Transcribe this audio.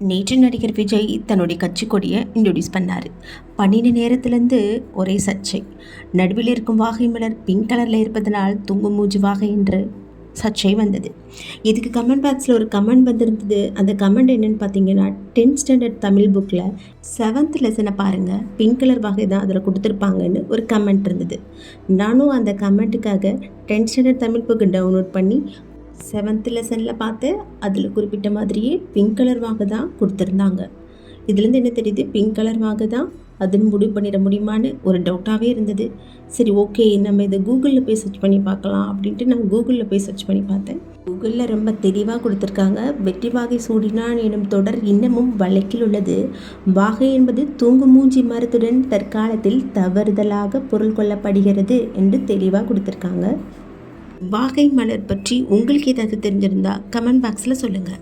நேற்று நடிகர் விஜய் தன்னுடைய கட்சி கொடியை இன்ட்ரடியூஸ் பண்ணார். பன்னின நேரத்துலேருந்து ஒரே சர்ச்சை. நடுவில் இருக்கும் வாகை மலர் பிங்க் கலரில் இருப்பதனால் தூங்கும் மூஞ்சி வாகை என்று சர்ச்சை வந்தது. இதுக்கு கமெண்ட் பாக்ஸில் ஒரு கமெண்ட் வந்திருந்தது. அந்த கமெண்ட் என்னென்னு பார்த்தீங்கன்னா டென்த் ஸ்டாண்டர்ட் தமிழ் புக்கில் செவன்த் லெசனை பாருங்கள் பிங்க் கலர் வகை தான் அதில் கொடுத்துருப்பாங்கன்னு ஒரு கமெண்ட் இருந்தது. நானும் அந்த கமெண்ட்டுக்காக tenth standard Tamil book download பண்ணி செவன்த் லெசனில் பார்த்து அதில் குறிப்பிட்ட மாதிரியே பிங்க் கலர் வாங்க தான் கொடுத்துருந்தாங்க. இதுலேருந்து என்ன தெரியுது? பிங்க் கலர் வாங்க தான் அதுன்னு முடிவு பண்ணிட முடியுமான்னு ஒரு டவுட்டாகவே இருந்தது. சரி ஓகே நம்ம இதை கூகுளில் போய் சர்ச் பண்ணி பார்க்கலாம் அப்படின்ட்டு நான் கூகுளில் போய் சர்ச் பண்ணி பார்த்தேன். கூகுளில் ரொம்ப தெளிவாக கொடுத்துருக்காங்க. வெற்றி வாகை சூடினான் எனும் தொடர் இன்னமும் வழக்கில் உள்ளது. வாகை என்பது தூங்கு மூஞ்சி மரத்துடன் தற்காலத்தில் தவறுதலாக பொருள் கொள்ளப்படுகிறது என்று தெளிவாக கொடுத்துருக்காங்க. வாகை மலர் பற்றி உங்களுக்கு ஏதாவது தெரிஞ்சிருந்தா கமெண்ட் பாக்ஸில் சொல்லுங்கள்